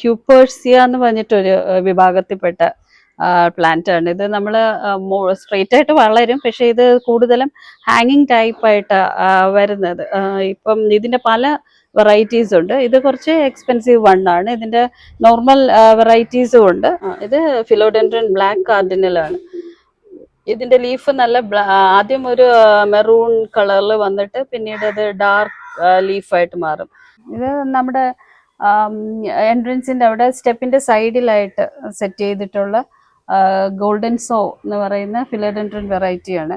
ഹ്യൂപ്പേഴ്സിയ എന്ന് പറഞ്ഞിട്ടൊരു വിഭാഗത്തിൽപ്പെട്ട പ്ലാന്റ് ആണ് ഇത് നമ്മൾ സ്ട്രെയിറ്റ് ആയിട്ട് വളരും പക്ഷെ ഇത് കൂടുതലും ഹാങ്ങിങ് ടൈപ്പായിട്ട് വരുന്നത്. ഇപ്പം ഇതിന്റെ പല വെറൈറ്റീസ് ഉണ്ട്. ഇത് കുറച്ച് എക്സ്പെൻസീവ് വൺ ആണ്. ഇതിന്റെ നോർമൽ വെറൈറ്റീസും ഉണ്ട്. ഇത് ഫിലോഡെൻഡ്രൻ ബ്ലാക്ക് കാർഡിനലാണ്. ഇതിന്റെ ലീഫ് നല്ല ആദ്യം ഒരു മെറൂൺ കളറിൽ വന്നിട്ട് പിന്നീട് അത് ഡാർക്ക് ലീഫായിട്ട് മാറും. ഇത് നമ്മുടെ എൻട്രൻസിന്റെ അവിടെ സ്റ്റെപ്പിന്റെ സൈഡിലായിട്ട് സെറ്റ് ചെയ്തിട്ടുള്ള ഗോൾഡൻ സോ എന്ന് പറയുന്ന ഫിലഡൻട്രൻ വെറൈറ്റിയാണ്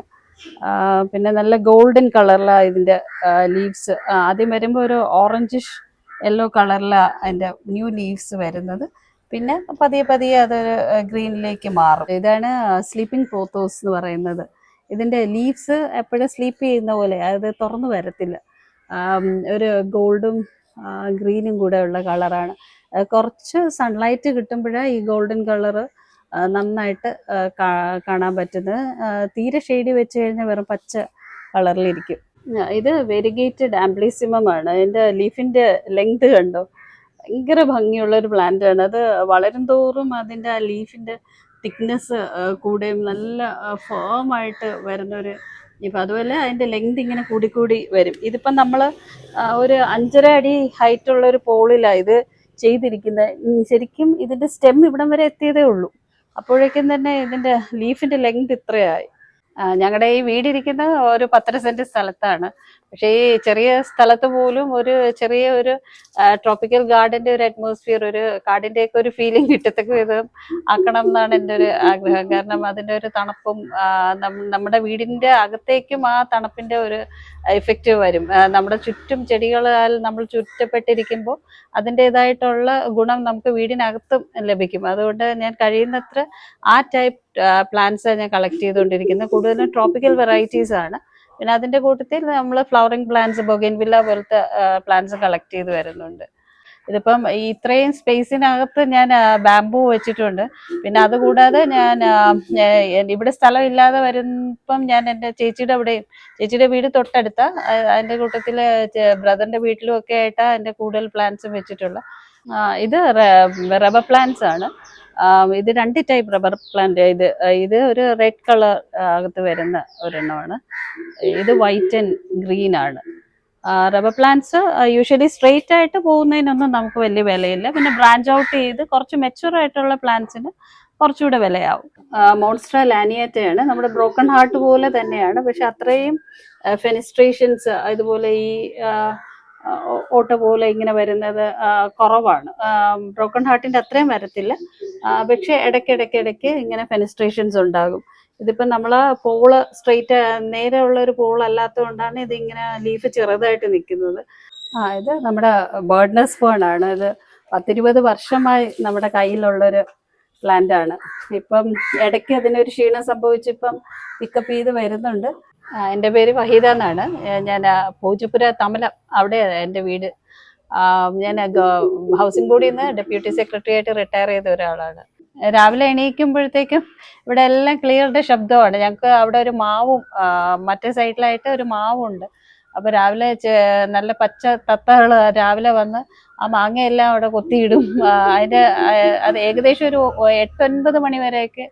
പിന്നെ നല്ല ഗോൾഡൻ കളറിലാണ് ഇതിന്റെ ലീവ്സ് ആദ്യം വരുമ്പോൾ ഒരു ഓറഞ്ചിഷ് യെല്ലോ കളറിലാണ് അതിന്റെ ന്യൂ ലീവ്സ് വരുന്നത്. പിന്നെ പതിയെ പതിയെ അതൊരു ഗ്രീനിലേക്ക് മാറും. ഇതാണ് സ്ലീപ്പിംഗ് പോത്തോസ് എന്ന് പറയുന്നത്. ഇതിന്റെ ലീവ്സ് എപ്പോഴും സ്ലീപ്പ് ചെയ്യുന്ന പോലെ അത് തുറന്നു വരത്തില്ല. ഒരു ഗോൾഡും ഗ്രീനും കൂടെ ഉള്ള കളറാണ്. കുറച്ച് സൺലൈറ്റ് കിട്ടുമ്പോഴേ ഈ ഗോൾഡൻ കളർ നന്നായിട്ട് കാണാൻ പറ്റുന്നത്. തീരെ ഷെയ്ഡ് വെച്ച് കഴിഞ്ഞാൽ വെറും പച്ച കളറിലിരിക്കും ഇത് വെരിഗേറ്റഡ് ആംബ്ലിസിമം ആണ് അതിന്റെ ലീഫിന്റെ ലെങ്ത് കണ്ടോ? ഭയങ്കര ഭംഗിയുള്ള ഒരു പ്ലാന്റ് ആണ്. അത് വളരും തോറും അതിന്റെ ആ ലീഫിന്റെ തിക്നെസ് കൂടെയും നല്ല ഫേം ആയിട്ട് ഇപ്പം അതുപോലെ അതിന്റെ ലെങ്ത് ഇങ്ങനെ കൂടിക്കൂടി വരും. ഇതിപ്പം നമ്മൾ ഒരു അഞ്ചര അടി ഹൈറ്റ് ഉള്ള ഒരു പോളിലാണ് ഇത് ചെയ്തിരിക്കുന്നത് ശരിക്കും ഇതിന്റെ സ്റ്റെം ഇവിടം വരെ എത്തിയതേ ഉള്ളൂ. അപ്പോഴേക്കും തന്നെ ഇതിന്റെ ലീഫിന്റെ ലെങ്ത് ഇത്രയായി. ഞങ്ങളുടെ ഈ വീടിരിക്കുന്ന ഒരു പത്തര സെന്റ് സ്ഥലത്താണ്. പക്ഷെ ഈ ചെറിയ സ്ഥലത്ത് പോലും ഒരു ചെറിയ ഒരു ട്രോപ്പിക്കൽ ഗാർഡന്റെ ഒരു അറ്റ്മോസ്ഫിയർ ഒരു കാടിന്റെ ഒക്കെ ഒരു ഫീലിംഗ് കിട്ടത്തക്ക വിധം ആക്കണം എന്നാണ് എന്റെ ഒരു ആഗ്രഹം. കാരണം അതിന്റെ ഒരു തണുപ്പും നമ്മുടെ വീടിന്റെ അകത്തേക്കും ആ തണുപ്പിന്റെ ഒരു എഫക്റ്റ് വരും. നമ്മുടെ ചുറ്റും ചെടികളാൽ നമ്മൾ ചുറ്റപ്പെട്ടിരിക്കുമ്പോൾ അതിന്റെതായിട്ടുള്ള ഗുണം നമുക്ക് വീടിനകത്തും ലഭിക്കും. അതുകൊണ്ട് ഞാൻ കഴിയുന്നത്ര ആ ടൈപ്പ് പ്ലാന്റ്സ് ഞാൻ കളക്ട് ചെയ്തുകൊണ്ടിരിക്കുന്നത്. കൂടുതലും ട്രോപ്പിക്കൽ വെറൈറ്റീസ് ആണ്. പിന്നെ അതിന്റെ കൂട്ടത്തിൽ നമ്മൾ ഫ്ലവറിംഗ് പ്ലാന്റ്സ് ബൊഗൻവില്ല പോലത്തെ പ്ലാന്റ്സ് കളക്ട് ചെയ്ത് വരുന്നുണ്ട്. ഇതിപ്പം ഇത്രയും സ്പേസിനകത്ത് ഞാൻ ബാംബു വെച്ചിട്ടുണ്ട്. പിന്നെ അതുകൂടാതെ ഞാൻ ഇവിടെ സ്ഥലം ഇല്ലാതെ വരുമ്പം ഞാൻ എന്റെ ചേച്ചിയുടെ അവിടെയും ചേച്ചിയുടെ വീട് തൊട്ടടുത്ത അതിന്റെ കൂട്ടത്തിൽ ബ്രദറിന്റെ വീട്ടിലും ഒക്കെ ആയിട്ടാണ് എന്റെ കൂടുതൽ പ്ലാന്റ്സും വെച്ചിട്ടുള്ള ഇത് റബ്ബർ പ്ലാന്റ്സ് ആണ്. ഇത് രണ്ട് ടൈപ്പ് റബ്ബർ പ്ലാന്റ് ഇത് ഇത് ഒരു റെഡ് കളർ അകത്ത് വരുന്ന ഒരെണ്ണമാണ്. ഇത് വൈറ്റ് ആൻഡ് ഗ്രീൻ ആണ്. റബ്ബർ പ്ലാന്റ്സ് യൂഷ്വലി സ്ട്രെയിറ്റ് ആയിട്ട് പോകുന്നതിനൊന്നും നമുക്ക് വലിയ വിലയില്ല. പിന്നെ ബ്രാഞ്ച് ഔട്ട് ചെയ്ത് കുറച്ച് മെച്ചുവർ ആയിട്ടുള്ള പ്ലാന്റ്സിന് കുറച്ചുകൂടെ വിലയാവും. മോൺസ്ട്ര ലാനിയേറ്റയാണ് നമ്മുടെ ബ്രോക്കൺ ഹാർട്ട് പോലെ തന്നെയാണ്. പക്ഷെ അത്രയും ഫെനിസ്ട്രേഷൻസ് അതുപോലെ ഈ ഓട്ട പോലെ ഇങ്ങനെ വരുന്നത് കുറവാണ്. ബ്രോക്കൺ ഹാർട്ടിന്റെ അത്രയും വരത്തില്ല. പക്ഷെ ഇടയ്ക്കിടയ്ക്ക് ഇടയ്ക്ക് ഇങ്ങനെ ഫെനിസ്ട്രേഷൻസ് ഉണ്ടാകും. ഇതിപ്പോ നമ്മൾ പോൾ സ്ട്രെയിറ്റ് നേരെ ഉള്ള ഒരു പോൾ അല്ലാത്തതുകൊണ്ടാണ് ഇതിങ്ങനെ ലീഫ് ചെറുതായിട്ട് നിൽക്കുന്നത്. ആ ഇത് നമ്മുടെ ബേർഡ്നസ് ഫേൺ ആണ്. ഇത് പത്തിരുപത് വർഷമായി നമ്മുടെ കയ്യിലുള്ളൊരു പ്ലാന്റ് ആണ്. ഇപ്പം ഇടയ്ക്ക് അതിനൊരു ക്ഷീണം സംഭവിച്ചിപ്പം പിക്കപ്പ് ചെയ്ത് വരുന്നുണ്ട്. എന്റെ പേര് വഹീദ എന്നാണ്. ഞാൻ പൂജപ്പുര തമലം അവിടെ എന്റെ വീട്. ഞാൻ ഹൗസിംഗ് ബോർഡിൽ നിന്ന് ഡെപ്യൂട്ടി സെക്രട്ടറി ആയിട്ട് റിട്ടയർ ചെയ്ത ഒരാളാണ്. രാവിലെ എണീക്കുമ്പോഴത്തേക്കും ഇവിടെ എല്ലാം ക്ലിയറുടെ ശബ്ദമാണ്. ഞങ്ങൾക്ക് അവിടെ ഒരു മാവും മറ്റേ സൈഡിലായിട്ട് ഒരു മാവുണ്ട്. അപ്പൊ രാവിലെ നല്ല പച്ച തത്തകൾ രാവിലെ വന്ന് ആ മാങ്ങയെല്ലാം അവിടെ കൊത്തിയിടും. അതിന്റെ അത് ഏകദേശം ഒരു എട്ടൊൻപത് മണി വരെയൊക്കെ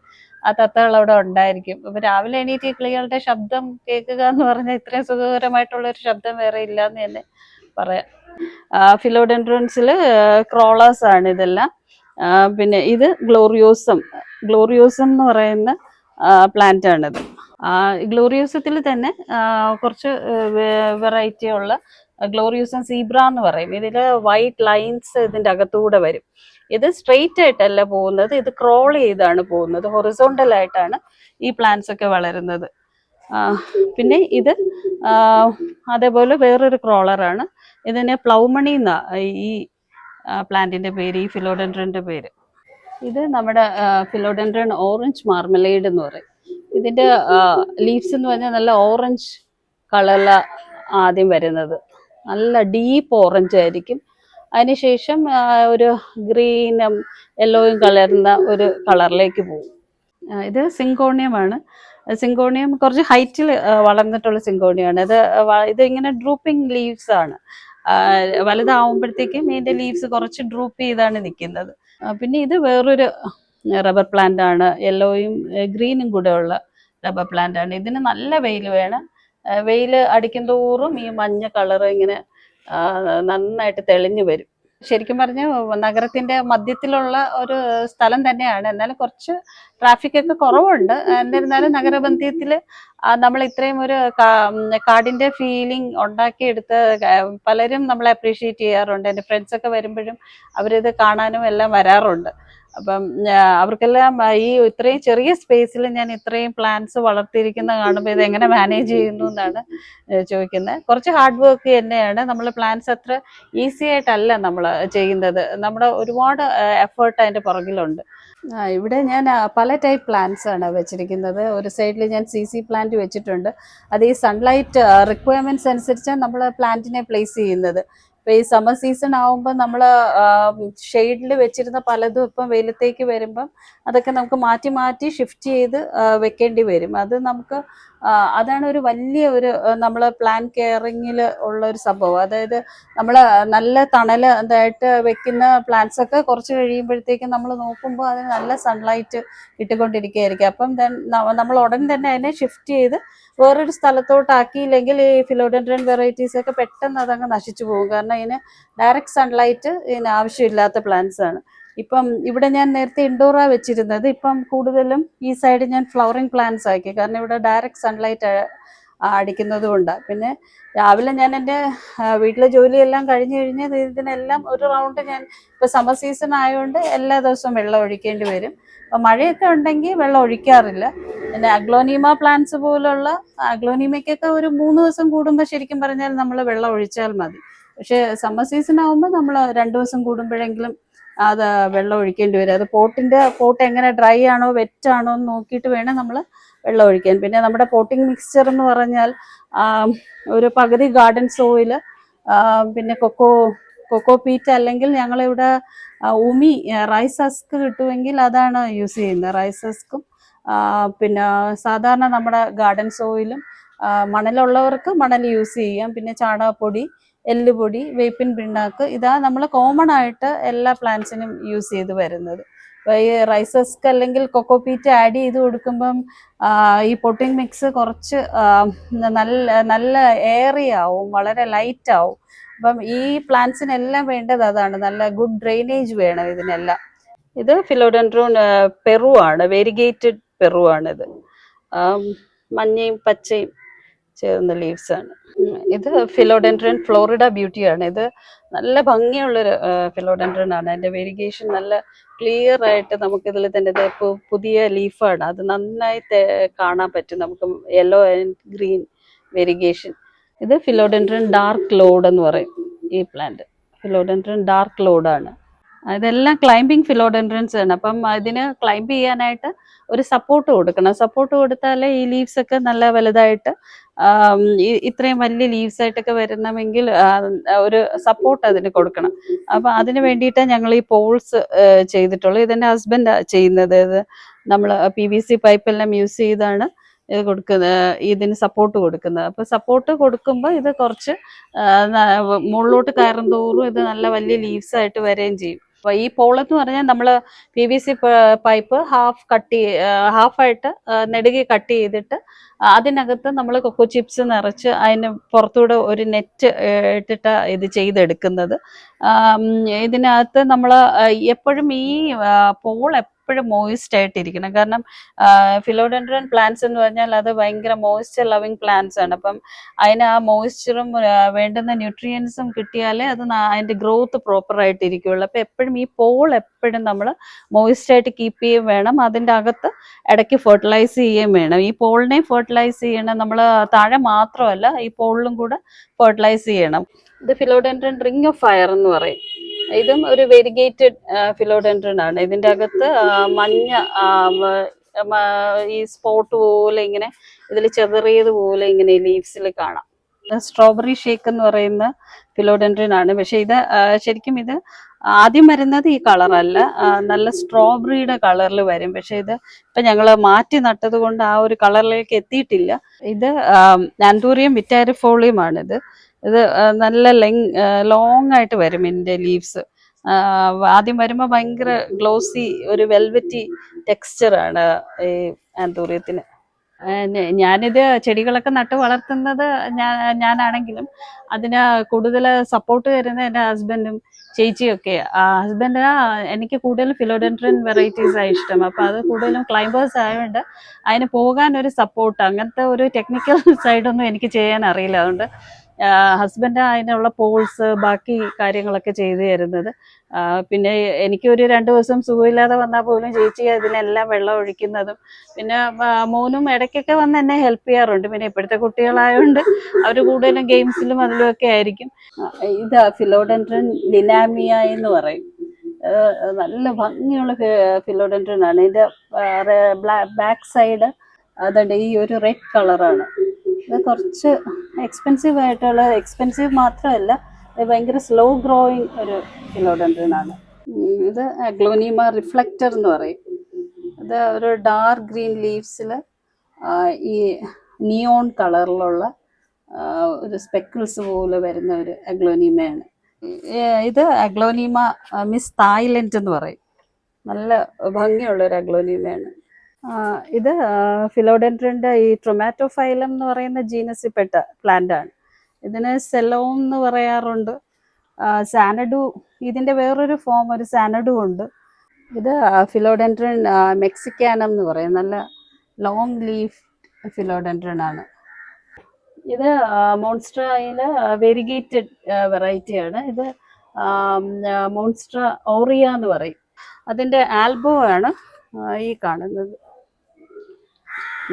ആ തത്തകൾ അവിടെ ഉണ്ടായിരിക്കും. അപ്പൊ രാവിലെ എണീറ്റ് കിളികളുടെ ശബ്ദം കേൾക്കുക എന്ന് പറഞ്ഞാൽ ഇത്രയും സുഖകരമായിട്ടുള്ള ഒരു ശബ്ദം വേറെ ഇല്ല എന്ന് തന്നെ പറയാം. ഫിലോഡെൻഡ്രോൺസിൽ ക്രോളേഴ്സ് ആണ് ഇതെല്ലാം. പിന്നെ ഇത് ഗ്ലോറിയോസം ഗ്ലോറിയോസം എന്ന് പറയുന്ന പ്ലാന്റ് ആണിത്. ഗ്ലോറിയോസത്തിൽ തന്നെ കുറച്ച് വെറൈറ്റി ഉള്ള ഗ്ലോറിയോസം സീബ്ര എന്ന് പറയും. ഇതിൽ വൈറ്റ് ലൈൻസ് ഇതിന്റെ അകത്തൂടെ വരും. ഇത് സ്ട്രെയിറ്റ് ആയിട്ടല്ല പോകുന്നത്. ഇത് ക്രോൾ ചെയ്താണ് പോകുന്നത്. ഹൊറിസോണ്ടൽ ആയിട്ടാണ് ഈ പ്ലാന്റ്സ് ഒക്കെ വളരുന്നത്. പിന്നെ ഇത് അതേപോലെ വേറൊരു ക്രോളറാണ് ഇതിന് പ്ലൗമണി എന്നാ ഈ പ്ലാന്റിന്റെ പേര് ഈ ഫിലോഡൻഡ്രന്റെ പേര്. ഇത് നമ്മുടെ ഫിലോഡൻഡ്രൻ ഓറഞ്ച് മാർമലേഡ് എന്ന് പറയും. ഇതിന്റെ ലീവ്സ് എന്ന് പറഞ്ഞാൽ നല്ല ഓറഞ്ച് കളറിലാണ് ആദ്യം വരുന്നത്. നല്ല ഡീപ്പ് ഓറഞ്ച് ആയിരിക്കും. അതിനുശേഷം ഒരു ഗ്രീനും യെല്ലോയും കലർന്ന ഒരു കളറിലേക്ക് പോകും. ഇത് സിങ്കോണിയമാണ്. സിങ്കോണിയം കുറച്ച് ഹൈറ്റിൽ വളർന്നിട്ടുള്ള സിങ്കോണിയമാണ്. ഇത് ഇത് ഇങ്ങനെ ഡ്രൂപ്പിംഗ് ലീവ്സ് ആണ്. വലുതാവുമ്പോഴത്തേക്കും ഇതിന്റെ ലീവ്സ് കുറച്ച് ഡ്രൂപ്പ് ചെയ്താണ് നിൽക്കുന്നത് പിന്നെ ഇത് വേറൊരു റബ്ബർ പ്ലാന്റ് ആണ്. യെല്ലോയും ഗ്രീനും കൂടെ ഉള്ള റബ്ബർ പ്ലാന്റ് ആണ്. ഇതിന് നല്ല വെയിൽ വേണം. വെയിൽ അടിക്കും തോറും ഈ മഞ്ഞ കളർ ഇങ്ങനെ നന്നായിട്ട് തെളിഞ്ഞു വരും. ശരിക്കും പറഞ്ഞ നഗരത്തിന്റെ മധ്യത്തിലുള്ള ഒരു സ്ഥലം തന്നെയാണ്. എന്നാലും കുറച്ച് ട്രാഫിക് ഒക്കെ കുറവുണ്ട്. എന്നിരുന്നാലും നഗരബന്ധ്യത്തിൽ നമ്മൾ ഇത്രയും ഒരു കാടിന്റെ ഫീലിംഗ് ഉണ്ടാക്കിയെടുത്ത് പലരും നമ്മളെ അപ്രീഷിയേറ്റ് ചെയ്യാറുണ്ട്. എന്റെ ഫ്രണ്ട്സ് ഒക്കെ വരുമ്പോഴും അവരിത് കാണാനും എല്ലാം വരാറുണ്ട്. അപ്പം അവർക്കെല്ലാം ഈ ഇത്രയും ചെറിയ സ്പേസിൽ ഞാൻ ഇത്രയും പ്ലാന്റ്സ് വളർത്തിയിരിക്കുന്ന കാണുമ്പോൾ ഇത് എങ്ങനെ മാനേജ് ചെയ്യുന്നു എന്നാണ് ചോദിക്കുന്നത് കുറച്ച് ഹാർഡ് വർക്ക് തന്നെയാണ്. നമ്മൾ പ്ലാന്റ്സ് അത്ര ഈസി ആയിട്ടല്ല നമ്മൾ ചെയ്യുന്നത്. നമ്മുടെ ഒരുപാട് എഫേർട്ട് അതിന്റെ പുറകിലുണ്ട്. ഇവിടെ ഞാൻ പല ടൈപ്പ് പ്ലാന്റ്സ് ആണ് വെച്ചിരിക്കുന്നത്. ഒരു സൈഡിൽ ഞാൻ സി സി പ്ലാന്റ് വെച്ചിട്ടുണ്ട്. അത് ഈ സൺലൈറ്റ് റിക്വയർമെന്റ്സ് അനുസരിച്ചാണ് നമ്മൾ പ്ലാന്റിനെ പ്ലേസ് ചെയ്യുന്നത്. ഇപ്പൊ ഈ സമ്മർ സീസൺ ആവുമ്പോൾ നമ്മൾ ഷെയ്ഡിൽ വെച്ചിരുന്ന പലതും ഇപ്പം വെയിലത്തേക്ക് വരുമ്പം അതൊക്കെ നമുക്ക് മാറ്റി മാറ്റി ഷിഫ്റ്റ് ചെയ്ത് വെക്കേണ്ടി വരും. അത് നമുക്ക് അതാണ് ഒരു വലിയ ഒരു നമ്മൾ പ്ലാൻ കെയറിങ്ങിൽ ഉള്ള ഒരു സംഭവം. അതായത് നമ്മൾ നല്ല തണൽ ഇതായിട്ട് വെക്കുന്ന പ്ലാന്റ്സ് ഒക്കെ കുറച്ച് കഴിയുമ്പോഴത്തേക്കും നമ്മൾ നോക്കുമ്പോൾ അതിന് നല്ല സൺലൈറ്റ് കിട്ടിക്കൊണ്ടിരിക്കുകയായിരിക്കും. അപ്പം നമ്മൾ ഉടൻ തന്നെ അതിനെ ഷിഫ്റ്റ് ചെയ്ത് വേറൊരു സ്ഥലത്തോട്ടാക്കിയില്ലെങ്കിൽ ഈ ഫിലോഡൻഡ്രൻ വെറൈറ്റീസ് ഒക്കെ പെട്ടെന്ന് അതങ്ങ് നശിച്ചു പോകും. കാരണം ഇതിന് ഡയറക്റ്റ് സൺലൈറ്റ് ഇതിന് ആവശ്യമില്ലാത്ത പ്ലാന്റ്സ് ആണ്. ഇപ്പം ഇവിടെ ഞാൻ നേരത്തെ ഇൻഡോറാ വെച്ചിരുന്നത്. ഇപ്പം കൂടുതലും ഈ സൈഡ് ഞാൻ ഫ്ലവറിങ് പ്ലാന്റ്സ് ആക്കി. കാരണം ഇവിടെ ഡയറക്റ്റ് സൺലൈറ്റ് അടിക്കുന്നത് കൊണ്ടാണ് പിന്നെ രാവിലെ ഞാൻ എന്റെ വീട്ടിലെ ജോലിയെല്ലാം കഴിഞ്ഞ് കഴിഞ്ഞ് ഇത് ഇതിനെല്ലാം ഒരു റൗണ്ട് ഞാൻ ഇപ്പോൾ സമ്മർ സീസൺ ആയതുകൊണ്ട് എല്ലാ ദിവസവും വെള്ളം ഒഴിക്കേണ്ടി വരും. അപ്പം മഴയൊക്കെ ഉണ്ടെങ്കിൽ വെള്ളം ഒഴിക്കാറില്ല. പിന്നെ അഗ്ലോനീമ പ്ലാന്റ്സ് പോലുള്ള അഗ്ലോനീമയ്ക്കൊക്കെ ഒരു മൂന്ന് ദിവസം കൂടുമ്പോൾ ശരിക്കും പറഞ്ഞാൽ നമ്മൾ വെള്ളം ഒഴിച്ചാൽ മതി. പക്ഷേ സമ്മർ സീസൺ ആകുമ്പോൾ നമ്മൾ രണ്ട് ദിവസം കൂടുമ്പോഴെങ്കിലും അത് വെള്ളം ഒഴിക്കേണ്ടി വരും. അത് പോട്ടിന്റെ പോട്ട് എങ്ങനെ ഡ്രൈ ആണോ വെറ്റ് ആണോ എന്ന് നോക്കിയിട്ട് വേണം നമ്മൾ വെള്ളം ഒഴിക്കാൻ. പിന്നെ നമ്മുടെ പോട്ടിംഗ് മിക്സ്ചർ എന്ന് പറഞ്ഞാൽ ഒരു പകുതി ഗാർഡൻ സോയിൽ പിന്നെ കൊക്കോ കൊക്കോ പീറ്റ് അല്ലെങ്കിൽ ഞങ്ങളിവിടെ ഉമി റൈസ് ഹസ്ക് കിട്ടുമെങ്കിൽ അതാണ് യൂസ് ചെയ്യുന്നത്. റൈസ് അസ്കും പിന്നെ സാധാരണ നമ്മുടെ ഗാർഡൻ സോയിലും മണലുള്ളവർക്ക് മണൽ യൂസ് ചെയ്യാം. പിന്നെ ചാണകപ്പൊടി എല്ലുപൊടി വേപ്പിൻ പിണ്ണാക്ക് ഇതാ നമ്മൾ കോമൺ ആയിട്ട് എല്ലാ പ്ലാന്റ്സിനും യൂസ് ചെയ്ത് വരുന്നത്. ഈ റൈസസ്ക്ക് അല്ലെങ്കിൽ കൊക്കോപീറ്റ് ആഡ് ചെയ്ത് കൊടുക്കുമ്പം ഈ പൊട്ടിംഗ് മിക്സ് കുറച്ച് നല്ല നല്ല എയറി ആവും വളരെ ലൈറ്റ് ആവും. അപ്പം ഈ പ്ലാന്റ്സിനെല്ലാം വേണ്ടത് അതാണ്. നല്ല ഗുഡ് ഡ്രെയിനേജ് വേണം ഇതിനെല്ലാം. ഇത് ഫിലോഡൻഡ്രോൺ പെറു ആണ്. വെരിഗേറ്റഡ് പെറു ആണിത്. മഞ്ഞയും പച്ചയും ചേർന്ന ലീവ്സ് ആണ്. ഇത് ഫിലോഡെൻഡ്രൻ ഫ്ലോറിഡ ബ്യൂട്ടി ആണ്. ഇത് നല്ല ഭംഗിയുള്ളൊരു ഫിലോഡെൻഡ്രൻ ആണ്. അതിന്റെ വെരിഗേഷൻ നല്ല ക്ലിയർ ആയിട്ട് നമുക്ക് ഇതിൽ തന്നെ പുതിയ ലീഫാണ് അത് നന്നായി കാണാൻ പറ്റും. നമുക്ക് യെല്ലോ ആൻഡ് ഗ്രീൻ വെരിഗേഷൻ ഇത് ഫിലോഡെൻഡ്രൻ ഡാർക്ക് ലോഡ് എന്ന് പറയും ഈ പ്ലാന്റ് ഫിലോഡെൻഡ്രൻ ഡാർക്ക് ലോഡാണ് ഇതെല്ലാം ക്ലൈംബിംഗ് ഫിലോഡെൻഡ്രൻസ് ആണ്. അപ്പം അതിന് ക്ലൈംബ് ചെയ്യാനായിട്ട് ഒരു സപ്പോർട്ട് കൊടുക്കണം. സപ്പോർട്ട് കൊടുത്താലേ ഈ ലീവ്സ് ഒക്കെ നല്ല വലുതായിട്ട് ഇത്രയും വലിയ ലീവ്സ് ആയിട്ടൊക്കെ വരണമെങ്കിൽ ഒരു സപ്പോർട്ട് അതിന് കൊടുക്കണം. അപ്പൊ അതിന് വേണ്ടിയിട്ടാണ് ഞങ്ങൾ ഈ പോൾസ് ചെയ്തിട്ടുള്ളൂ ഇതെന്റെ ഹസ്ബൻഡ് ചെയ്യുന്നത്. നമ്മൾ പി വി സി പൈപ്പെല്ലാം യൂസ് ചെയ്താണ് ഇത് കൊടുക്കുന്നത് ഇതിന് സപ്പോർട്ട് കൊടുക്കുന്നത്. അപ്പൊ സപ്പോർട്ട് കൊടുക്കുമ്പോൾ ഇത് കുറച്ച് മുകളിലോട്ട് കയറും തോറും ഇത് നല്ല വലിയ ലീവ്സ് ആയിട്ട് വരികയും ചെയ്യും. അപ്പൊ ഈ പോളെന്ന് പറഞ്ഞാൽ നമ്മൾ P V C pipe half cut ഹാഫായിട്ട് നെടുകി കട്ട് ചെയ്തിട്ട് അതിനകത്ത് നമ്മൾ കൊക്കോ ചിപ്സ് നിറച്ച് അതിന് പുറത്തൂടെ ഒരു നെറ്റ് ഇട്ടിട്ട് ഇത് ചെയ്തെടുക്കുന്നത്. ഇതിനകത്ത് നമ്മൾ എപ്പോഴും ഈ പോൾ എപ്പോഴും മോയിസ്റ്റ് ആയിട്ടിരിക്കണം. കാരണം ഫിലോഡൻഡ്രൻ പ്ലാന്റ്സ് എന്ന് പറഞ്ഞാൽ അത് ഭയങ്കര മോയിസ്റ്റർ ലവിങ് പ്ലാന്റ്സ് ആണ്. അപ്പം അതിന് ആ മോയിസ്ചറും വേണ്ടുന്ന ന്യൂട്രിയൻസും കിട്ടിയാലേ അത് അതിന്റെ ഗ്രോത്ത് പ്രോപ്പർ ആയിട്ട് ഇരിക്കുള്ളൂ അപ്പൊ എപ്പോഴും ഈ പോൾ എപ്പോഴും നമ്മൾ മോയിസ്റ്റ് ആയിട്ട് കീപ്പ് ചെയ്യുകയും വേണം. അതിന്റെ അകത്ത് ഇടയ്ക്ക് ഫെർട്ടിലൈസ് ചെയ്യുകയും വേണം. ഈ പോളിനെ ഫെർട്ടിലൈസ് ചെയ്യണം നമ്മൾ താഴെ മാത്രമല്ല ഈ പോളിലും കൂടെ ഫെർട്ടിലൈസ് ചെയ്യണം. ഇത് ഫിലോഡെൻഡ്രൻ റിംഗ് ഓഫ് ഫയർ എന്ന് പറയും. ഇതും ഒരു വെരിഗേറ്റഡ് ഫിലോഡെൻഡ്രൻ ആണ്. ഇതിന്റെ അകത്ത് മഞ്ഞ ഈ സ്പോട്ട് പോലെ ഇങ്ങനെ ഇതിൽ ചെതറിയത് പോലെ ഇങ്ങനെ ലീവ്സിൽ കാണാം. സ്ട്രോബെറി ഷേക്ക് എന്ന് പറയുന്ന ഫിലോഡൻഡ്രിൻ ആണ്. പക്ഷെ ഇത് ശരിക്കും ഇത് ആദ്യം വരുന്നത് ഈ കളറല്ല നല്ല സ്ട്രോബെറിയുടെ കളറിൽ വരും. പക്ഷെ ഇത് ഇപ്പൊ ഞങ്ങൾ മാറ്റി നട്ടത് കൊണ്ട് ആ ഒരു കളറിലേക്ക് എത്തിയിട്ടില്ല. ഇത് ആന്തൂറിയം വിറ്റാരിഫോളിയം ആണിത് ഇത്. ഇത് നല്ല ലെങ് ലോങ് ആയിട്ട് വരും ഇതിന്റെ ലീവ്സ് ആദ്യം വരുമ്പോൾ ഭയങ്കര ഗ്ലോസി ഒരു വെൽവെറ്റി ടെക്സ്ചറാണ് ഈ ആന്തൂറിയത്തിന് ഞാനിത് ചെടികളൊക്കെ നട്ട് വളർത്തുന്നത് ഞാൻ ഞാനാണെങ്കിലും അതിന് കൂടുതൽ സപ്പോർട്ട് തരുന്ന എന്റെ ഹസ്ബൻഡും ചേച്ചിയൊക്കെ. ഹസ്ബൻഡിന് എനിക്ക് കൂടുതൽ വെറൈറ്റീസ് ആണ് ഇഷ്ടം. അപ്പോൾ അത് കൂടുതലും ക്ലൈംബേഴ്സ് ആയതുകൊണ്ട് അതിന് പോകാൻ ഒരു സപ്പോർട്ട് അങ്ങനത്തെ ഒരു ടെക്നിക്കൽ സൈഡൊന്നും എനിക്ക് ചെയ്യാൻ അറിയില്ല. അതുകൊണ്ട് ഹസ്ബൻഡ് അതിനുള്ള പോൾസ് ബാക്കി കാര്യങ്ങളൊക്കെ ചെയ്തു തരുന്നത്. പിന്നെ എനിക്കൊരു രണ്ട് ദിവസം സുഖമില്ലാതെ വന്നാൽ പോലും ചേച്ചി അതിനെല്ലാം വെള്ളം ഒഴിക്കുന്നതും പിന്നെ മോനും ഇടയ്ക്കൊക്കെ വന്ന് എന്നെ ഹെൽപ്പ് ചെയ്യാറുണ്ട്. പിന്നെ ഇപ്പോഴത്തെ കുട്ടികളായതുകൊണ്ട് അവർ കൂടുതലും ഗെയിംസിലും അതിലുമൊക്കെ ആയിരിക്കും. ഇത് ഫിലോഡൻട്രൻ ലിനാമിയ എന്ന് പറയും. നല്ല ഭംഗിയുള്ള ഫിലോഡൻട്രൻ ആണ്. ഇതിന്റെ ബാക്ക് സൈഡ് അതുണ്ട്. ഈ ഒരു റെഡ് കളറാണ് ഇത് കുറച്ച് എക്സ്പെൻസീവ് ആയിട്ടുള്ള എക്സ്പെൻസീവ് മാത്രമല്ല ഇത് ഭയങ്കര സ്ലോ ഗ്രോയിങ് ഒരു ഫിലോഡെൻഡ്രൻ ആണ് ഇത് അഗ്ലോനിമ റിഫ്ലക്റ്റർ എന്ന് പറയും. ഇത് ഒരു ഡാർക്ക് ഗ്രീൻ ലീവ്സിൽ ഈ നിയോൺ കളറിലുള്ള ഒരു സ്പെക്കിൾസ് പോലെ വരുന്ന ഒരു അഗ്ലോനിമയാണ് ഇത് അഗ്ലോനിമ മിസ് തായ്ലൻഡ് എന്ന് പറയും. നല്ല ഭംഗിയുള്ള ഒരു അഗ്ലോനിമയാണ് ഇത് ഫിലോഡെൻഡ്രന്റെ ഈ ട്രൊമാറ്റോഫൈലം എന്ന് പറയുന്ന ജീനസിൽ പെട്ട പ്ലാന്റ് ആണ്. ഇതിന് സെലോം എന്ന് പറയാറുണ്ട്. സാനഡു ഇതിന്റെ വേറൊരു ഫോം ഒരു സാനഡു ഉണ്ട്. ഇത് ഫിലോഡെൻഡ്രൻ മെക്സിക്കാനം എന്ന് പറയും. നല്ല ലോങ് ലീഫ് ഫിലോഡെൻഡ്രൻ ആണ്. ഇത് മോൺസ്ട്രയിലെ വെരിഗേറ്റഡ് വെറൈറ്റിയാണ് ഇത് മോൺസ്ട്ര ഓറിയ എന്ന് പറയും. അതിന്റെ ആൽബോ ആണ് ഈ കാണുന്നത്.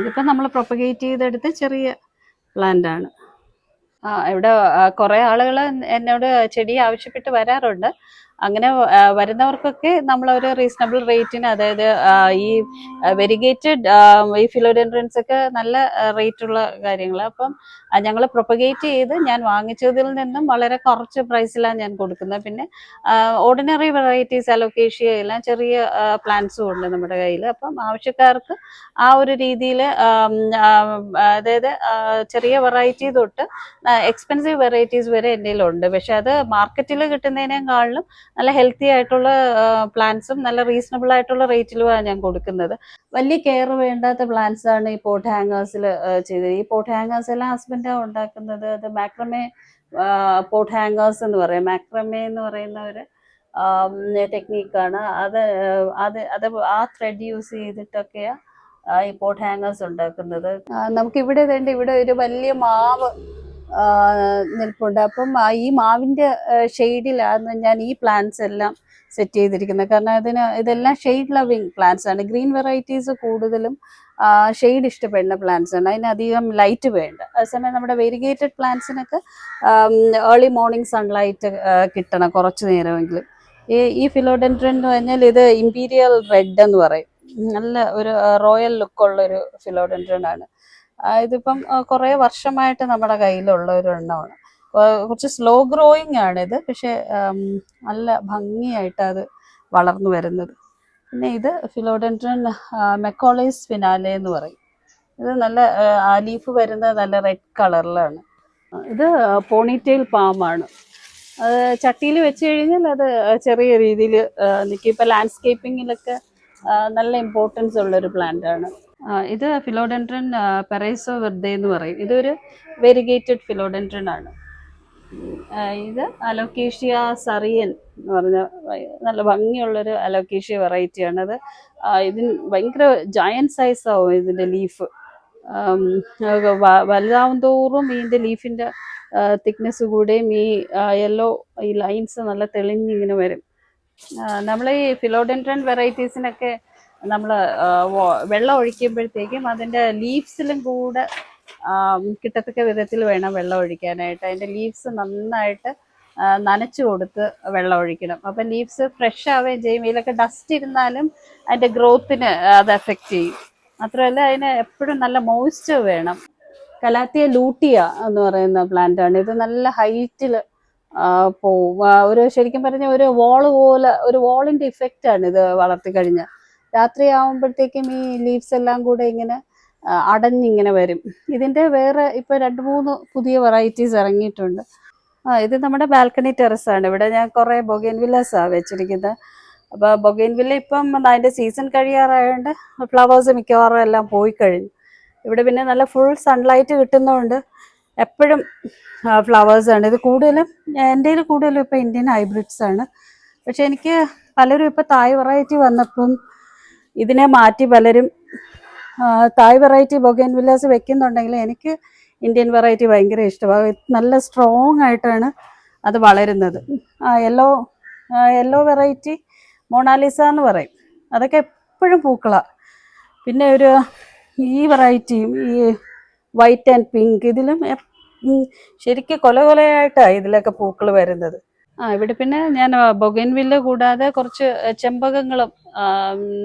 ഇതിപ്പോൾ നമ്മൾ പ്രൊപ്പഗേറ്റ് ചെയ്തെടുത്ത ചെറിയ പ്ലാന്റ് ആണ്. ആ ഇവിടെ കുറേ ആളുകൾ എന്നോട് ചെടി ആവശ്യപ്പെട്ട് വരാറുണ്ട്. അങ്ങനെ വരുന്നവർക്കൊക്കെ നമ്മൾ ഒരു റീസണബിൾ റേറ്റിന് അതായത് ഈ വെരിഗേറ്റഡ് ഈ ഫിലോഡെൻഡ്രൻസ് ഒക്കെ നല്ല റേറ്റ് ഉള്ള കാര്യങ്ങൾ അപ്പം ഞങ്ങൾ പ്രൊപ്പഗേറ്റ് ചെയ്ത് ഞാൻ വാങ്ങിച്ചതിൽ നിന്നും വളരെ കുറച്ച് പ്രൈസിലാണ് ഞാൻ കൊടുക്കുന്നത്. പിന്നെ ഓർഡിനറി വെറൈറ്റീസ് അലോക്കേഷ്യ എല്ലാം ചെറിയ പ്ലാന്റ്സും ഉണ്ട് നമ്മുടെ കയ്യിൽ അപ്പം ആവശ്യക്കാർക്ക് ആ ഒരു രീതിയിൽ അതായത് ചെറിയ വെറൈറ്റി തൊട്ട് എക്സ്പെൻസീവ് വെറൈറ്റീസ് വരെ എന്റെ ഉണ്ട് പക്ഷെ അത് മാർക്കറ്റിൽ കിട്ടുന്നതിനേക്കാളിലും നല്ല ഹെൽത്തി ആയിട്ടുള്ള പ്ലാന്റ്സും നല്ല റീസണബിൾ ആയിട്ടുള്ള റേറ്റിലുമാണ് ഞാൻ കൊടുക്കുന്നത്. വലിയ കെയർ വേണ്ടാത്ത പ്ലാന്റ്സ് ആണ് ഈ പോട്ട് ഹാങ്ങേഴ്സിൽ ചെയ്തത്. ഈ പോട്ട് ഹാങ്ങേഴ്സ് എല്ലാം ഹസ്ബൻഡാണ് ഉണ്ടാക്കുന്നത് അത് മാക്രമേ പോട്ട് ഹാങ്ങേഴ്സ് എന്ന് പറയും. മാക്രമേ എന്ന് പറയുന്ന ഒരു ടെക്നീക്കാണ് അത് അത് അത് ആ ത്രെഡ് യൂസ് ചെയ്തിട്ടൊക്കെയാണ് ഈ പോട്ട് ഹാങ്ങേഴ്സ് ഉണ്ടാക്കുന്നത്. നമുക്ക് ഇവിടെ വേണ്ട ഇവിടെ ഒരു വലിയ മാവ് നിൽപ്പുണ്ട്. അപ്പം ഈ മാവിന്റെ ഷെയ്ഡിലാണ് ഞാൻ ഈ പ്ലാന്റ്സ് എല്ലാം സെറ്റ് ചെയ്തിരിക്കുന്നത്. കാരണം അതിന് ഇതെല്ലാം ഷെയ്ഡ് ലവിങ് പ്ലാന്റ്സ് ആണ്. ഗ്രീൻ വെറൈറ്റീസ് കൂടുതലും ഷെയ്ഡ് ഇഷ്ടപ്പെടുന്ന പ്ലാന്റ്സ് ആണ്. അതിനധികം ലൈറ്റ് വേണ്ട. അതേസമയം നമ്മുടെ വെരിഗേറ്റഡ് പ്ലാന്റ്സിനൊക്കെ ഏർലി മോർണിംഗ് സൺലൈറ്റ് കിട്ടണം കുറച്ച് നേരമെങ്കിലും. ഈ ഈ ഫിലോഡെൻഡ്രൻ എന്ന് പറഞ്ഞാൽ ഇത് ഇമ്പീരിയൽ റെഡ് എന്ന് പറയും. നല്ല ഒരു റോയൽ ലുക്കുള്ള ഒരു ഫിലോഡെൻഡ്രൻ ആണ്. ഇതിപ്പം കുറേ വർഷമായിട്ട് നമ്മുടെ കയ്യിലുള്ള ഒരു എണ്ണമാണ്. കുറച്ച് സ്ലോ ഗ്രോയിങ് ആണ് ഇത്. പക്ഷെ നല്ല ഭംഗിയായിട്ട് അത് വളർന്നു വരുന്നത്. പിന്നെ ഇത് ഫിലോഡൻട്രൻ മെക്കോളൈസ് ഫിനാലെ എന്ന് പറയും. ഇത് നല്ല ലീഫ് വരുന്നത് നല്ല റെഡ് കളറിലാണ്. ഇത് പോണിറ്റെയിൽ പാമാണ്. അത് ചട്ടിയിൽ വെച്ച് കഴിഞ്ഞാൽ അത് ചെറിയ രീതിയിൽ നിൽക്കും. ഇപ്പം ലാൻഡ്സ്കേപ്പിങ്ങിലൊക്കെ നല്ല ഇമ്പോർട്ടൻസ് ഉള്ളൊരു പ്ലാന്റ് ആണ്. ഇത് ഫിലോഡെൻഡ്രൻ പെറൈസോ വെർദെ എന്ന് പറയും. ഇതൊരു വെരിഗേറ്റഡ് ഫിലോഡെൻഡ്രൻ ആണ്. ഇത് അലോക്കേഷ്യ സറിയൻ എന്ന് പറഞ്ഞ നല്ല ഭംഗിയുള്ളൊരു അലോക്കേഷ്യ വെറൈറ്റിയാണ് അത് ഇതിന് ഭയങ്കര ജയൻ സൈസ് ആവും ഇതിന്റെ ലീഫ് വലുതാവും തോറും ഇതിന്റെ ലീഫിന്റെ തിക്നെസ് കൂടെയും ഈ യെല്ലോ ഈ ലൈൻസ് നല്ല തെളിഞ്ഞിങ്ങനെ വരും. നമ്മൾ ഈ ഫിലോഡെൻഡ്രൻ വെറൈറ്റീസിനൊക്കെ നമ്മൾ വെള്ളം ഒഴിക്കുമ്പോഴത്തേക്കും അതിന്റെ ലീവ്സിലും കൂടെ കിട്ടത്തക്ക വിധത്തിൽ വേണം വെള്ളം ഒഴിക്കാനായിട്ട്. അതിന്റെ ലീവ്സ് നന്നായിട്ട് നനച്ചു കൊടുത്ത് വെള്ളം ഒഴിക്കണം. അപ്പം ലീവ്സ് ഫ്രഷ് ആവുകയും ചെയ്യും. ഇതിലൊക്കെ ഡസ്റ്റ് ഇരുന്നാലും അതിന്റെ ഗ്രോത്തിന് അത് എഫക്റ്റ് ചെയ്യും. മാത്രമല്ല അതിന് എപ്പോഴും നല്ല മോയ്സ്ചർ വേണം. കലാത്തിയ ലൂട്ടിയ എന്ന് പറയുന്ന പ്ലാന്റ് ആണ്. ഇത് നല്ല ഹൈറ്റിൽ പോവും. ഒരു ശരിക്കും പറഞ്ഞ ഒരു വോൾ പോലെ ഒരു വോളിന്റെ ഇഫക്റ്റ് ആണ് ഇത് വളർത്തി കഴിഞ്ഞാൽ രാത്രി ആവുമ്പോഴത്തേക്കും ഈ ലീവ്സ് എല്ലാം കൂടെ ഇങ്ങനെ ആ, അടഞ്ഞിങ്ങനെ വരും. ഇതിന്റെ വേറെ ഇപ്പോൾ രണ്ട് മൂന്ന് പുതിയ വെറൈറ്റീസ് ഇറങ്ങിയിട്ടുണ്ട്. ആ ഇത് നമ്മുടെ ബാൽക്കണി ടെറസാണ് ഇവിടെ ഞാൻ കുറേ ബൊഗൈൻ വില്ലാസാണ് വെച്ചിരിക്കുന്നത്. അപ്പോൾ ബൊഗൈൻ വില്ല ഇപ്പം അതിന്റെ സീസൺ കഴിയാറായതുകൊണ്ട് ഫ്ലവേഴ്സ് മിക്കവാറും എല്ലാം പോയി കഴിഞ്ഞു. ഇവിടെ പിന്നെ നല്ല ഫുൾ സൺലൈറ്റ് കിട്ടുന്നതുകൊണ്ട് എപ്പോഴും ഫ്ലവേഴ്സ് ആണ്. ഇത് കൂടുതലും എന്റെ കൂടുതലും ഇപ്പോൾ ഇന്ത്യൻ ഹൈബ്രിഡ്സ് ആണ്. പക്ഷെ എനിക്ക് പലരും ഇപ്പോൾ തായ് വെറൈറ്റി വന്നപ്പം ഇതിനെ മാറ്റി പലരും തായ് വെറൈറ്റി ബൊഗൈൻ വില്ലാസ് വെക്കുന്നുണ്ടെങ്കിൽ എനിക്ക് ഇന്ത്യൻ വെറൈറ്റി ഭയങ്കര ഇഷ്ടമാണ് നല്ല സ്ട്രോങ് ആയിട്ടാണ് അത് വളരുന്നത്. യെല്ലോ യെല്ലോ വെറൈറ്റി മൊണാലിസ എന്ന് പറയും. അതൊക്കെ എപ്പോഴും പൂക്കളാണ് പിന്നെ ഒരു ഈ വെറൈറ്റിയും ഈ വൈറ്റ് ആൻഡ് പിങ്ക് ഇതിലും ശരിക്കും കൊല കൊലയായിട്ടാണ് ഇതിലൊക്കെ പൂക്കൾ വരുന്നത്. ആ ഇവിടെ പിന്നെ ഞാൻ ബൊഗൻവില്ല കൂടാതെ കുറച്ച് ചെമ്പകങ്ങളും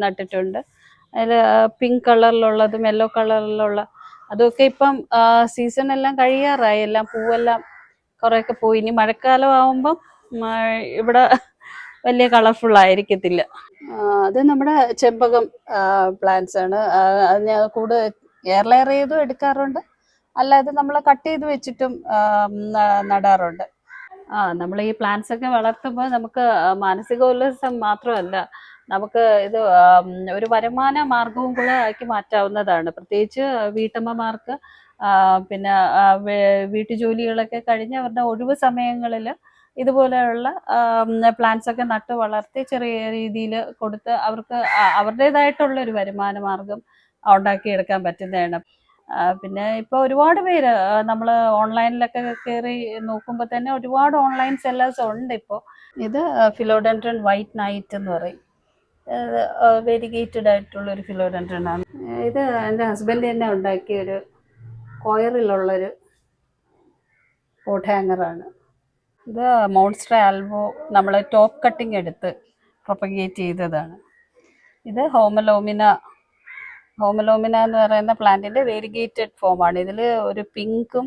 നട്ടിട്ടുണ്ട്. അതിൽ പിങ്ക് കളറിലുള്ളതും യെല്ലോ കളറിലുള്ള അതൊക്കെ ഇപ്പം സീസൺ എല്ലാം കഴിയാറായി. എല്ലാം പൂവെല്ലാം കുറേയൊക്കെ പോയി. ഇനി മഴക്കാലം ആവുമ്പം ഇവിടെ വലിയ കളർഫുൾ ആയിരിക്കത്തില്ല. അത് നമ്മുടെ ചെമ്പകം പ്ലാന്റ്സ് ആണ്. അത് ഞാൻ കൂടുതൽ എയർലെയർ ചെയ്തും എടുക്കാറുണ്ട്. അല്ലാതെ നമ്മൾ കട്ട് ചെയ്ത് വെച്ചിട്ടും നടാറുണ്ട്. ആ നമ്മൾ ഈ പ്ലാന്റ്സ് ഒക്കെ വളർത്തുമ്പോൾ നമുക്ക് മാനസിക ഉല്ലാസം മാത്രമല്ല നമുക്ക് ഇത് ഒരു വരുമാന മാർഗവും കൂടെ ആക്കി മാറ്റാവുന്നതാണ്. പ്രത്യേകിച്ച് വീട്ടമ്മമാർക്ക് പിന്നെ വീട്ടുജോലികളൊക്കെ കഴിഞ്ഞ് അവരുടെ ഒഴിവ് സമയങ്ങളിൽ ഇതുപോലെയുള്ള പ്ലാന്റ്സ് ഒക്കെ നട്ട് വളർത്തി ചെറിയ രീതിയിൽ കൊടുത്ത് അവർക്ക് അവരുടേതായിട്ടുള്ള ഒരു വരുമാന മാർഗം ഉണ്ടാക്കിയെടുക്കാൻ പറ്റുന്നതാണ്. പിന്നെ ഇപ്പൊ ഒരുപാട് പേര് നമ്മൾ ഓൺലൈനിലൊക്കെ കയറി നോക്കുമ്പോൾ തന്നെ ഒരുപാട് ഓൺലൈൻ സെല്ലേഴ്സ് ഉണ്ട് ഇപ്പോൾ ഇത് ഫിലോഡൻഡ്രൻ വൈറ്റ് നൈറ്റ് എന്ന് പറയും. വെരിഗേറ്റഡ് ആയിട്ടുള്ള ഒരു ഫിലോഡൻഡ്രൻ ആണ്. ഇത് എന്റെ ഹസ്ബൻഡ് തന്നെ ഉണ്ടാക്കിയ ഒരു കോയറിലുള്ളൊരു പോട്ട് ഹാങ്ങറാണ് ഇത് മോൺസ്റ്റർ ആൽബോ നമ്മൾ ടോപ്പ് കട്ടിങ് എടുത്ത് പ്രൊപ്പഗേറ്റ് ചെയ്തതാണ്. ഇത് ഹോമലോമിന ഹോമലോമിന എന്ന് പറയുന്ന പ്ലാന്റിന്റെ വേരിഗേറ്റഡ് ഫോമാണ്. ഇതിൽ ഒരു പിങ്കും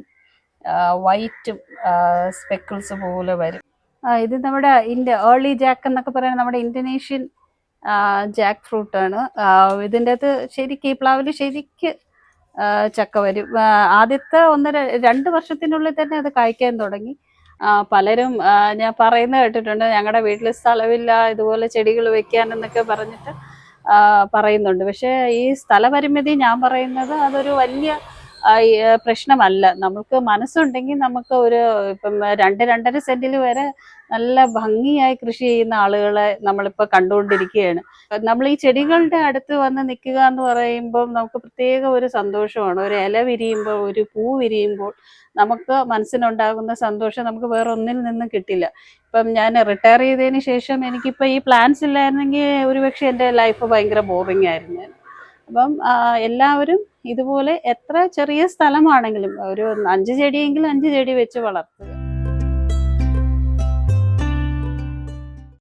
വൈറ്റും സ്പെക്കിൾസ് പോലെ വരും. ഇത് നമ്മുടെ ഇന്ത്യ ഏർലി ജാക്ക് എന്നൊക്കെ പറയുന്നത് നമ്മുടെ ഇന്തോനേഷ്യൻ ജാക്ക് ഫ്രൂട്ട് ആണ്. ഇതിന്റെ അകത്ത് ശരിക്ക് ഈ പ്ലാവിൽ ശരിക്ക് ചക്ക വരും. ആദ്യത്തെ ഒന്നര രണ്ട് വർഷത്തിനുള്ളിൽ തന്നെ അത് കായ്ക്കാൻ തുടങ്ങി. പലരും ഞാൻ പറയുന്നത് കേട്ടിട്ടുണ്ട് ഞങ്ങളുടെ വീട്ടിൽ സ്ഥലമില്ല ഇതുപോലെ ചെടികൾ വെക്കാൻ എന്നൊക്കെ പറഞ്ഞിട്ട് പറയുന്നുണ്ട്. പക്ഷേ ഈ സ്ഥലപരിമിതി ഞാൻ പറയുന്നത് അതൊരു വലിയ പ്രശ്നമല്ല. നമുക്ക് മനസ്സുണ്ടെങ്കിൽ നമുക്ക് ഒരു ഇപ്പം രണ്ട് രണ്ടര സെന്റിൽ വരെ നല്ല ഭംഗിയായി കൃഷി ചെയ്യുന്ന ആളുകളെ നമ്മളിപ്പോൾ കണ്ടുകൊണ്ടിരിക്കുകയാണ്. നമ്മൾ ഈ ചെടികളുടെ അടുത്ത് വന്ന് നിൽക്കുക എന്ന് പറയുമ്പോൾ നമുക്ക് പ്രത്യേക ഒരു സന്തോഷമാണ്. ഒരു ഇല വിരിയുമ്പോൾ ഒരു പൂ വിരിയുമ്പോൾ നമുക്ക് മനസ്സിനുണ്ടാകുന്ന സന്തോഷം നമുക്ക് വേറെ ഒന്നിൽ നിന്നും കിട്ടില്ല. ഇപ്പം ഞാൻ റിട്ടയർ ചെയ്തതിന് ശേഷം എനിക്കിപ്പോൾ ഈ പ്ലാൻസ് ഇല്ലായിരുന്നെങ്കിൽ ഒരുപക്ഷെ എന്റെ ലൈഫ് ഭയങ്കര ബോറിംഗ് ആയിരുന്നു. അപ്പം എല്ലാവരും ഇതുപോലെ എത്ര ചെറിയ സ്ഥലമാണെങ്കിലും ഒരു അഞ്ച് ചെടിയെങ്കിലും അഞ്ച് ചെടി വെച്ച് വളർത്തുക.